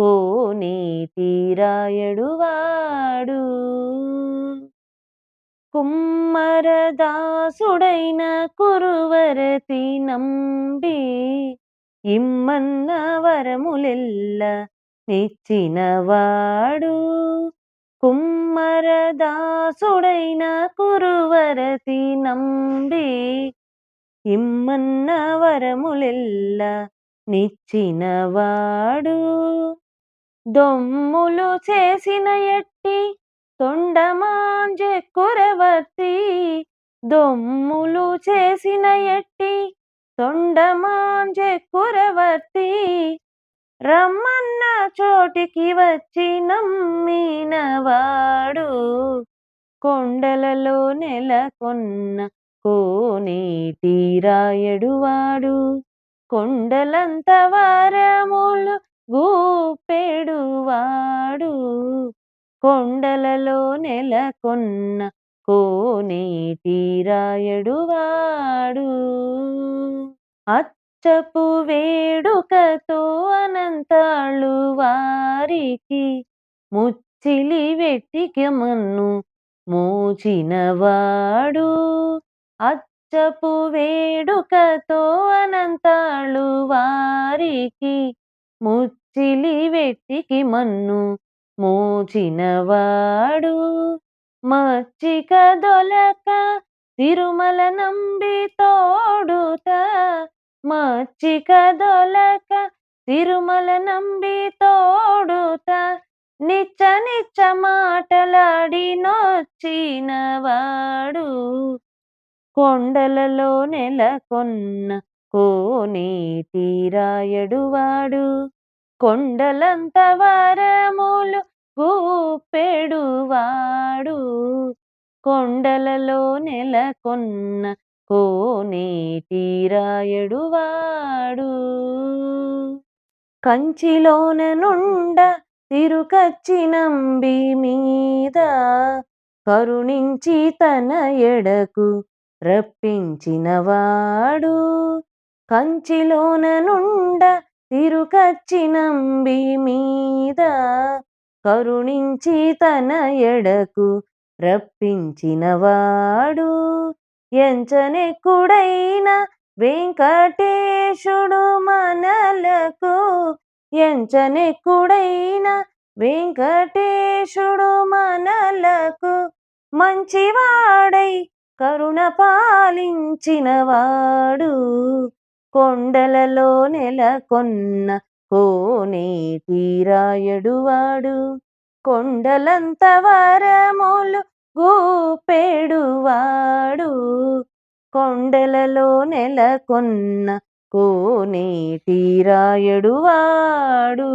ఓ నీతిరాయడువాడు కుమ్మరదాసుడైన కురువరతి నంబి ఇమ్మన్న వరములెల్ల నిచ్చినవాడు. కుమ్మరదాసుడైన కురువరతి నంబి ఇమ్మన్న వరములెల్ల నిచ్చినవాడు. దొమ్ములు చేసిన ఎట్టి తొండమాంజె కురవర్తి. దొమ్ములు చేసిన ఎట్టి తొండమాంజె కురవర్తి. రమ్మన్న చోటికి వచ్చి నమ్మినవాడు కొండలలో నెలకొన్న కోనేటి రాయడువాడు కొండలంత వారములు గూపెడువాడు కొండలలో నెలకొన్న కోనేటి రాయడువాడు. అచ్చపు వేడుకతో అనంతాళ్ళు వారికి ముచ్చిలి వెట్టికమన్ను మోచినవాడు. అచ్చపు వేడుకతో అనంతాళ్ళు వారికి ముచ్చి వెట్టికి మన్ను మోచినవాడు. మచ్చిక దొలక తిరుమల నంబి తోడుత. మచ్చిక దొలక తిరుమల నంబి తోడుత. నిచ్చ నిచ్చ మాటలాడి నొచ్చినవాడు కొండలలో నెలకొన్న కోనేటి రాయడువాడు. కొండలంత వరములు గూపెడువాడు కొండలలో నెలకొన్న కోనేటి రాయడువాడు. కంచిలోన నుండ తిరుకచ్చి నంబి మీద కరుణించి తన ఎడకు రప్పించినవాడు. కంచిలోన నుండ తిరుకచ్చి నంబి మీద కరుణించి తన ఎడకు రప్పించినవాడు. ఎంచనెక్కుడైన వెంకటేశుడు మనలకు ఎంచనెక్కుడైన వెంకటేశుడు మనలకు మంచివాడై కరుణ పాలించినవాడు. కొండలలో నెలకొన్న కోనే తీరాయడువాడు కొండలంత వరములు గూపెడువాడు కొండలలో నెలకొన్న కోనే తీరాయడువాడు